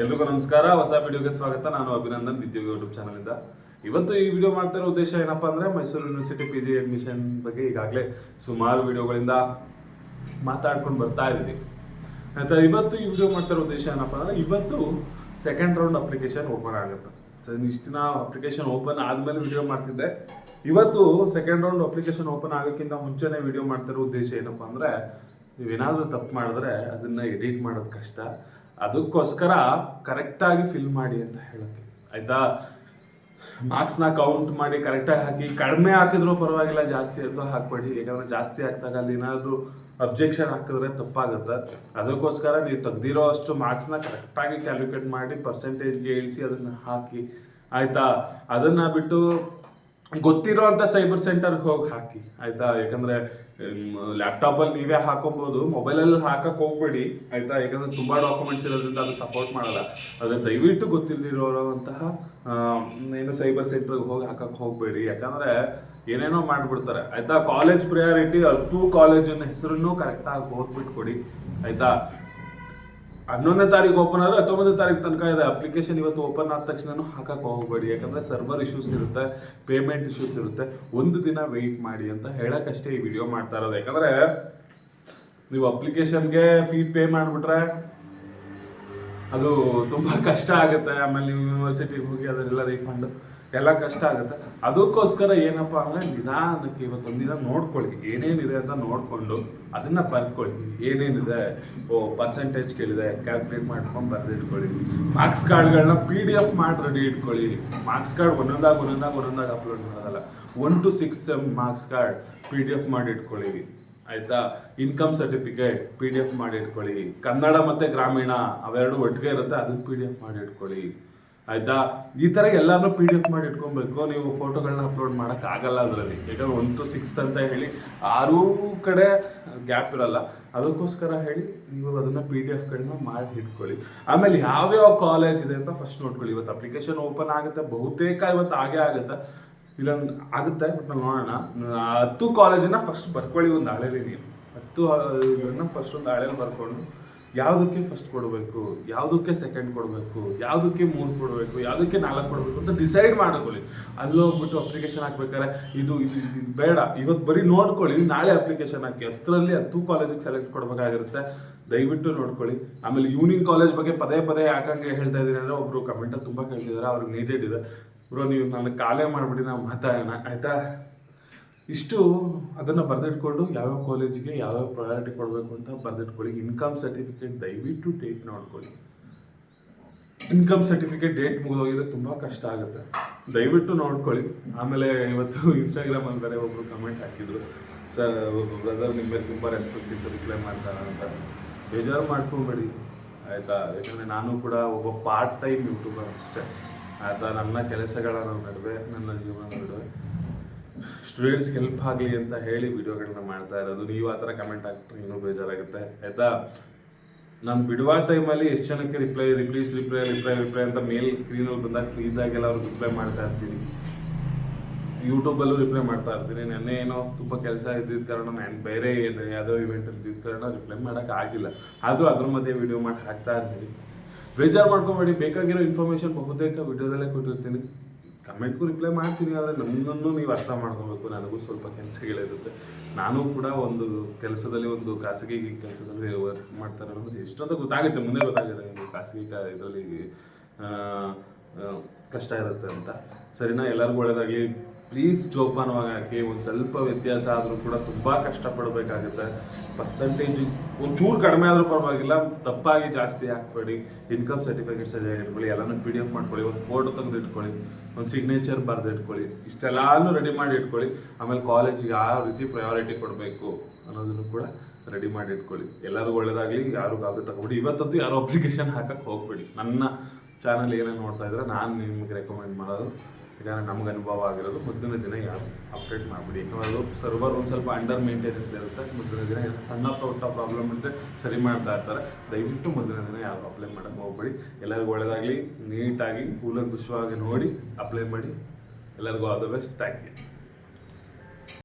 ಎಲ್ರಿಗೂ ನಮಸ್ಕಾರ. ಹೊಸ ವಿಡಿಯೋಗೆ ಸ್ವಾಗತ. ನಾನು ಅಭಿನಂದನ್ ನಿತ್ಯೋಗ ಯೂಟ್ಯೂಬ್ ಚಾನಲಿಂದ ಇವತ್ತು ಈ ವಿಡಿಯೋ ಮಾಡ್ತಿರೋ ಉದ್ದೇಶ ಏನಪ್ಪಾ ಅಂದ್ರೆ Mysuru university P G admission ಬಗ್ಗೆ ಈಗಾಗಲೇ ಸುಮಾರು ವಿಡಿಯೋಗಳಿಂದ ಮಾತಾಡ್ಕೊಂಡು ಬರ್ತಾ ಇದ್ದೀವಿ. ಆಯ್ತಾ ಇವತ್ತು ಈ ವಿಡಿಯೋ ಮಾಡ್ತಿರೋ ಉದ್ದೇಶ ಏನಪ್ಪಾ ಅಂದ್ರೆ ಇವತ್ತು ಸೆಕೆಂಡ್ ರೌಂಡ್ ಅಪ್ಲಿಕೇಶನ್ ಓಪನ್ ಆಗುತ್ತೆ. ಸೊ ಇಷ್ಟು ಅಪ್ಲಿಕೇಶನ್ ಓಪನ್ ಆದ್ಮೇಲೆ ವಿಡಿಯೋ ಮಾಡ್ತಿದ್ದೆ. ಇವತ್ತು ಸೆಕೆಂಡ್ ರೌಂಡ್ ಅಪ್ಲಿಕೇಶನ್ ಓಪನ್ ಆಗೋಕ್ಕಿಂತ ಮುಂಚೆನೇ ವಿಡಿಯೋ ಮಾಡ್ತಿರೋ ಉದ್ದೇಶ ಏನಪ್ಪಾ ಅಂದ್ರೆ ನೀವೇನಾದ್ರೂ ತಪ್ಪು ಮಾಡಿದ್ರೆ ಅದನ್ನ ಎಡಿಟ್ ಮಾಡೋದು ಕಷ್ಟ. ಅದಕ್ಕೋಸ್ಕರ ಕರೆಕ್ಟಾಗಿ ಫಿಲ್ ಮಾಡಿ ಅಂತ ಹೇಳಕ್ಕೆ. ಆಯ್ತಾ? ಮಾರ್ಕ್ಸ್ನ ಕೌಂಟ್ ಮಾಡಿ ಕರೆಕ್ಟಾಗಿ ಹಾಕಿ, ಕಡಿಮೆ ಹಾಕಿದ್ರು ಪರವಾಗಿಲ್ಲ, ಜಾಸ್ತಿ ಅಂತ ಹಾಕ್ಬೇಡಿ. ಯಾಕಂದ್ರೆ ಜಾಸ್ತಿ ಹಾಕಿದಾಗ ಅಲ್ಲಿ ಏನಾದರೂ ಅಬ್ಜೆಕ್ಷನ್ ಹಾಕಿದ್ರೆ ತಪ್ಪಾಗುತ್ತೆ. ಅದಕ್ಕೋಸ್ಕರ ನೀವು ತೆಗ್ದಿರೋ ಅಷ್ಟು ಮಾರ್ಕ್ಸ್ನ ಕರೆಕ್ಟಾಗಿ ಕ್ಯಾಲ್ಕುಲೇಟ್ ಮಾಡಿ ಪರ್ಸೆಂಟೇಜ್ಗೆ ಇಳಿಸಿ ಅದನ್ನು ಹಾಕಿ. ಆಯ್ತಾ? ಅದನ್ನ ಬಿಟ್ಟು ಗೊತ್ತಿರೋ ಅಂತ ಸೈಬರ್ ಸೆಂಟರ್ಗೆ ಹೋಗಿ ಹಾಕಿ, ಆಯ್ತಾ? ಯಾಕಂದ್ರೆ ಲ್ಯಾಪ್ಟಾಪಲ್ಲಿ ನೀವೇ ಹಾಕೊಬೋದು ಮೊಬೈಲಲ್ಲಿ ಹಾಕಕ್ ಹೋಗ್ಬೇಡಿ, ಆಯ್ತಾ? ಯಾಕಂದ್ರೆ ತುಂಬಾ ಡಾಕ್ಯುಮೆಂಟ್ಸ್ ಇರೋದ್ರಿಂದ ಅದು ಸಪೋರ್ಟ್ ಮಾಡಲ್ಲ. ಆದ್ರೆ ದಯವಿಟ್ಟು ಗೊತ್ತಿಲ್ಲದಿರೋಂತಹ ಏನು ಸೈಬರ್ ಸೆಂಟರ್ಗೆ ಹೋಗಿ ಹಾಕಕ್ ಹೋಗ್ಬೇಡಿ. ಯಾಕಂದ್ರೆ ಏನೇನೋ ಮಾಡ್ಬಿಡ್ತಾರೆ. ಆಯ್ತಾ? ಕಾಲೇಜ್ ಪ್ರಿಯಾರಿಟಿ ಅದು ಕಾಲೇಜಿನ ಹೆಸರನ್ನು ಕರೆಕ್ಟಾಗಿ ಓದ್ಬಿಟ್ಟು ಕೊಡಿ ಆಯ್ತಾ? ಹನ್ನೊಂದನೇ ತಾರೀಕು ಓಪನ್ ಆದರೆ ಹತ್ತೊಂಬತ್ತನೇ ತಾರೀಕು ತನಕ ಇದೆ. ಅಪ್ಲಿಕೇಶನ್ ಇವತ್ತು ಓಪನ್ ಆದ ತಕ್ಷಣ ಹಾಕಕ್ಕೆ ಹೋಗಬೇಡಿ. ಯಾಕಂದ್ರೆ ಸರ್ವರ್ ಇಶ್ಯೂಸ್ ಇರುತ್ತೆ ಪೇಮೆಂಟ್ ಇಶ್ಯೂಸ್ ಇರುತ್ತೆ. ಒಂದು ದಿನ ವೆಯ್ಟ್ ಮಾಡಿ ಅಂತ ಹೇಳೋಕ್ಕಷ್ಟೇ ಈ ವಿಡಿಯೋ ಮಾಡ್ತಾ ಇರೋದು. ಯಾಕಂದ್ರೆ ನೀವು ಅಪ್ಲಿಕೇಶನ್ಗೆ ಫೀ ಪೇ ಮಾಡಿಬಿಟ್ರೆ ಅದು ತುಂಬ ಕಷ್ಟ ಆಗುತ್ತೆ. ಆಮೇಲೆ ನೀವು ಯೂನಿವರ್ಸಿಟಿಗೆ ಹೋಗಿ ಅದನ್ನೆಲ್ಲ ರೀಫಂಡ್ ಎಲ್ಲ ಕಷ್ಟ ಆಗುತ್ತೆ. ಅದಕ್ಕೋಸ್ಕರ ಏನಪ್ಪ ಅಂದ್ರೆ ನಿಧಾನಕ್ಕೆ ಇವತ್ತೊಂದಿನ ನೋಡ್ಕೊಳ್ಳಿ. ಏನೇನಿದೆ ಅಂತ ನೋಡ್ಕೊಂಡು ಅದನ್ನ ಬರ್ಕೊಳ್ಳಿ. ಏನೇನಿದೆ? ಓ ಪರ್ಸೆಂಟೇಜ್ ಕೇಳಿದೆ. ಕ್ಯಾಲ್ಕುಲೇಟ್ ಮಾಡ್ಕೊಂಡು ಬರ್ದಿಟ್ಕೊಳ್ಳಿ ಮಾರ್ಕ್ಸ್ ಕಾರ್ಡ್ಗಳನ್ನ ಪಿ ಡಿ ಎಫ್ ಮಾಡಿ ರೆಡಿ ಇಟ್ಕೊಳ್ಳಿ. ಮಾರ್ಕ್ಸ್ ಕಾರ್ಡ್ ಒಂದೊಂದಾಗ ಒಂದೊಂದಾಗ ಒಂದೊಂದಾಗ ಅಪ್ಲೋಡ್ ಮಾಡೋದಲ್ಲ. One to six marks card P D F ಮಾಡಿ ಇಟ್ಕೊಳ್ಳಿ. ಆಯಿತಾ? Income certificate P D F ಮಾಡಿ ಇಟ್ಕೊಳ್ಳಿ. ಕನ್ನಡ ಮತ್ತೆ ಗ್ರಾಮೀಣ ಅವೆರಡು ಒಟ್ಟಿಗೆ ಇರುತ್ತೆ. ಅದಕ್ಕೆ ಪಿ ಡಿ ಎಫ್ ಮಾಡಿ ಇಟ್ಕೊಳ್ಳಿ. ಆಯ್ತಾ? ಈ ತರ ಎಲ್ಲಾನು ಪಿ ಡಿ ಎಫ್ ಮಾಡಿ ಇಟ್ಕೊಬೇಕು. ನೀವು ಫೋಟೋಗಳನ್ನ ಅಪ್ಲೋಡ್ ಮಾಡಕ್ ಆಗಲ್ಲ ಅದರಲ್ಲಿ. ಯಾಕಂದ್ರೆ ಒನ್ ಟು ಸಿಕ್ಸ್ ಅಂತ ಹೇಳಿ ಆರೂ ಕಡೆ ಗ್ಯಾಪ್ ಇರಲ್ಲ. ಅದಕ್ಕೋಸ್ಕರ ಹೇಳಿ ನೀವು ಅದನ್ನ ಪಿ ಡಿ ಎಫ್ಗಳನ್ನ ಮಾಡಿ ಇಟ್ಕೊಳ್ಳಿ. ಆಮೇಲೆ ಯಾವ್ಯಾವ ಕಾಲೇಜ್ ಇದೆ ಅಂತ ಫಸ್ಟ್ ನೋಡ್ಕೊಳ್ಳಿ. ಇವತ್ತು ಅಪ್ಲಿಕೇಶನ್ ಓಪನ್ ಆಗುತ್ತೆ. ಬಹುತೇಕ ಇವತ್ತು ಆಗೇ ಆಗುತ್ತೆ. ಇಲ್ಲ ಆಗುತ್ತೆ ಬಟ್ ನಾವು ನೋಡೋಣ. ಹತ್ತು ಕಾಲೇಜನ್ನ ಫಸ್ಟ್ ಬರ್ಕೊಳ್ಳಿ ಒಂದು ಹಳೇಲಿ ನೀವು. ಹತ್ತು ಇದನ್ನ ಫಸ್ಟ್ ಒಂದು ಹಳೇಲಿ ಬರ್ಕೊಂಡು ಯಾವುದಕ್ಕೆ ಫಸ್ಟ್ ಕೊಡಬೇಕು, ಯಾವುದಕ್ಕೆ ಸೆಕೆಂಡ್ ಕೊಡಬೇಕು, ಯಾವುದಕ್ಕೆ ಮೂರು ಕೊಡಬೇಕು, ಯಾವುದಕ್ಕೆ ನಾಲ್ಕು ಕೊಡಬೇಕು ಅಂತ ಡಿಸೈಡ್ ಮಾಡ್ಕೊಳ್ಳಿ. ಅಲ್ಲೋಗ್ಬಿಟ್ಟು ಅಪ್ಲಿಕೇಶನ್ ಹಾಕ್ಬೇಕಾದ್ರೆ ಇದು ಇದು ಇದು ಬೇಡ. ಇವತ್ತು ಬರೀ ನೋಡ್ಕೊಳ್ಳಿ ನಾಳೆ ಅಪ್ಲಿಕೇಶನ್ ಹಾಕಿ. ಹತ್ತರಲ್ಲಿ ಹತ್ತು ಕಾಲೇಜಿಗೆ ಸೆಲೆಕ್ಟ್ ಕೊಡಬೇಕಾಗಿರುತ್ತೆ. ದಯವಿಟ್ಟು ನೋಡ್ಕೊಳ್ಳಿ. ಆಮೇಲೆ ಯೂನಿಯನ್ ಕಾಲೇಜ್ ಬಗ್ಗೆ ಪದೇ ಪದೇ ಯಾಕಂಗೆ ಹೇಳ್ತಾ ಇದ್ದೀನಿ ಅಂದರೆ ಒಬ್ಬರು ಕಮೆಂಟಲ್ಲಿ ತುಂಬ ಕೇಳ್ತಿದ್ದಾರೆ. ಅವ್ರಿಗೆ ನೀಡೆಡ್ ಇದೆ. ಬ್ರೋ, ನೀವು ನನಗೆ ಕಾಲೇ ಮಾಡಿಬಿಡಿ ನಾವು ಮಾತಾಡೋಣ. ಆಯಿತಾ? ಇಷ್ಟು ಅದನ್ನು ಬರೆದಿಟ್ಕೊಂಡು ಯಾವ್ಯಾವ ಕಾಲೇಜಿಗೆ ಯಾವ್ಯಾವ ಪ್ರಯಾರಿಟಿ ಕೊಡಬೇಕು ಅಂತ ಬರೆದಿಟ್ಕೊಳ್ಳಿ. ಇನ್ಕಮ್ ಸರ್ಟಿಫಿಕೇಟ್ ದಯವಿಟ್ಟು ಡೇಟ್ ನೋಡ್ಕೊಳ್ಳಿ. ಇನ್ಕಮ್ ಸರ್ಟಿಫಿಕೇಟ್ ಡೇಟ್ ಮುಗಿದೋಗಿದ್ರೆ ತುಂಬ ಕಷ್ಟ ಆಗುತ್ತೆ. ದಯವಿಟ್ಟು ನೋಡ್ಕೊಳ್ಳಿ. ಆಮೇಲೆ ಇವತ್ತು ಇನ್ಸ್ಟಾಗ್ರಾಮಲ್ಲಿ ಬೇರೆ ಒಬ್ಬರು ಕಮೆಂಟ್ ಹಾಕಿದ್ರು. ಸರ್ ಬ್ರದರ್ ನಿಮ್ಮ ಮೇಲೆ ತುಂಬ ರೆಸ್ಪೆಕ್ಟ್ ಇತ್ತು ರಿಪ್ಲೈ ಮಾಡ್ತಾರೆ ಅಂತ. ಬೇಜಾರು ಮಾಡ್ಕೊಬೇಡಿ. ಆಯಿತಾ? ಯಾಕಂದರೆ ನಾನು ಕೂಡ ಒಬ್ಬ ಪಾರ್ಟ್ ಟೈಮ್ ಯೂಟ್ಯೂಬರ್ ಅಷ್ಟೇ. ಆಯಿತಾ? ನನ್ನ ಕೆಲಸಗಳ ನಡುವೆ, ನನ್ನ ಜೀವನ ನಡುವೆ. ಸ್ಟೂಡೆಂಟ್ಸ್ಗೆ ಹೆಲ್ಪ್ ಆಗಲಿ ಅಂತ ಹೇಳಿ ವಿಡಿಯೋಗಳನ್ನ ಮಾಡ್ತಾ ಇರೋದು. ನೀವು ಆ ಥರ ಕಮೆಂಟ್ ಹಾಕ್ಬಿಟ್ರೆ ಇನ್ನೂ ಬೇಜಾರಾಗುತ್ತೆ. ಆಯಿತಾ? ನಾನು ಬಿಡುವ ಟೈಮಲ್ಲಿ ಎಷ್ಟು ಜನಕ್ಕೆ reply replies reply reply reply ಅಂತ ಮೇಲ್ ಸ್ಕ್ರೀನಲ್ಲಿ ಬಂದಾಗ ಇದ್ದಾಗೆಲ್ಲ ಅವ್ರಿಗೆ ರಿಪ್ಲೈ ಮಾಡ್ತಾ ಇರ್ತೀನಿ. ಯೂಟ್ಯೂಬಲ್ಲೂ ರಿಪ್ಲೈ ಮಾಡ್ತಾ ಇರ್ತೀನಿ. ನೆನ್ನೆ ಏನೋ ತುಂಬ ಕೆಲಸ ಇದ್ದಿದ್ದ ಕಾರಣ ನಾನು ಬೇರೆ ಏನು ಯಾವುದೋ ಇವೆಂಟ್ ಇದ್ದಿದ್ದ ಕಾರಣ ರಿಪ್ಲೈ ಮಾಡೋಕೆ ಆಗಿಲ್ಲ. ಆದರೂ ಅದ್ರ ಮಧ್ಯೆ ವಿಡಿಯೋ ಮಾಡಿ ಹಾಕ್ತಾ ಇರ್ತೀನಿ. ಬೇಜಾರು ಮಾಡ್ಕೊಬೇಡಿ. ಬೇಕಾಗಿರೋ ಇನ್ಫಾರ್ಮೇಷನ್ ಬಹುತೇಕ ವಿಡಿಯೋದಲ್ಲೇ ಕೊಟ್ಟಿರ್ತೀನಿ. ಕಮೆಂಟ್ಗೂ ರಿಪ್ಲೈ ಮಾಡ್ತೀನಿ, ಆದರೆ ನನ್ನನ್ನು ನೀವು ಅರ್ಥ ಮಾಡ್ಕೋಬೇಕು. ನನಗೂ ಸ್ವಲ್ಪ ಕೆಲಸಗಳಿರುತ್ತೆ. ನಾನು ಕೂಡ ಒಂದು ಕೆಲಸದಲ್ಲಿ, ಒಂದು ಖಾಸಗಿ ಕೆಲಸದಲ್ಲಿ ವರ್ಕ್ ಮಾಡ್ತಾರೆ ಅನ್ನೋದು ಎಷ್ಟೊಂದು ಗೊತ್ತಾಗುತ್ತೆ, ಮುಂದೆ ಗೊತ್ತಾಗುತ್ತೆ. ನಿಮಗೆ ಖಾಸಗಿ ಇದರಲ್ಲಿ ಕಷ್ಟ ಇರುತ್ತೆ ಅಂತ. ಸರಿನಾ? ಎಲ್ಲರಿಗೂ ಒಳ್ಳೇದಾಗಲಿ. ಪ್ಲೀಸ್ ಜೋಪಾನವಾಗಿ ಹಾಕಿ ಒಂದು ಸ್ವಲ್ಪ ವ್ಯತ್ಯಾಸ ಆದರೂ ಕೂಡ ತುಂಬ ಕಷ್ಟಪಡಬೇಕಾಗುತ್ತೆ. ಪರ್ಸೆಂಟೇಜ್ ಒಂಚೂರು ಕಡಿಮೆ ಆದರೂ ಪರವಾಗಿಲ್ಲ, ತಪ್ಪಾಗಿ ಜಾಸ್ತಿ ಹಾಕ್ಬೇಡಿ. ಇನ್ಕಮ್ ಸರ್ಟಿಫಿಕೇಟ್ ಸರಿಯಾಗಿ ಇಟ್ಕೊಳ್ಳಿ, ಎಲ್ಲನೂ ಪಿ ಡಿ ಎಫ್ ಮಾಡ್ಕೊಳ್ಳಿ, ಒಂದು ಫೋಟೋ ತೆಗೆದು ಇಟ್ಕೊಳ್ಳಿ, ಒಂದು ಸಿಗ್ನೇಚರ್ ಬರೆದು ಇಟ್ಕೊಳ್ಳಿ, ಇಷ್ಟೆಲ್ಲಾನು ರೆಡಿ ಮಾಡಿ ಇಟ್ಕೊಳ್ಳಿ. ಆಮೇಲೆ ಕಾಲೇಜಿಗೆ ಯಾವ ರೀತಿ ಪ್ರಯಾರಿಟಿ ಕೊಡಬೇಕು ಅನ್ನೋದನ್ನು ಕೂಡ ರೆಡಿ ಮಾಡಿ ಇಟ್ಕೊಳ್ಳಿ. ಎಲ್ಲರಿಗೂ ಒಳ್ಳೇದಾಗಲಿ ಯಾರು ಗಾಬರಿ ತಗೊಬಿಡಿ. ಇವತ್ತಂತೂ ಯಾರು ಅಪ್ಲಿಕೇಶನ್ ಹಾಕಕ್ಕೆ ಹೋಗ್ಬೇಡಿ. ನನ್ನ ಚಾನಲ್ ಏನೇನು ನೋಡ್ತಾ ಇದ್ರೆ ನಾನು ನಿಮಗೆ ರೆಕಮೆಂಡ್ ಮಾಡೋದು ಯಾಕಂದರೆ ನಮ್ಗೆ ಅನುಭವ ಆಗಿರೋದು ಮುದ್ದಿನ ದಿನ ಯಾರು ಅಪ್ಡೇಟ್ ಮಾಡಿಬಿಡಿ. ಯಾಕಂದ್ರೆ ಸರ್ವರ್ ಒಂದು ಸ್ವಲ್ಪ ಅಂಡರ್ ಮೇಂಟೆನೆನ್ಸ್ ಇರುತ್ತೆ, ಮುದ್ದಿನ ದಿನ ಸಣ್ಣ ಪುಟ್ಟ ಪ್ರಾಬ್ಲಮ್ ಇದ್ದರೆ ಸರಿ ಮಾಡ್ತಾ ಇರ್ತಾರೆ. ದಯವಿಟ್ಟು ಮುದ್ದಿನ ದಿನ ಯಾರು ಅಪ್ಲೈ ಮಾಡೋಕ್ಕೆ ಹೋಗ್ಬೇಡಿ. ಎಲ್ಲರಿಗೂ ಒಳ್ಳೆಯದಾಗಲಿ ನೀಟಾಗಿ ಕೂಲಂಕುಷವಾಗಿ ನೋಡಿ ಅಪ್ಲೈ ಮಾಡಿ. ಎಲ್ಲರಿಗೂ all the best thank you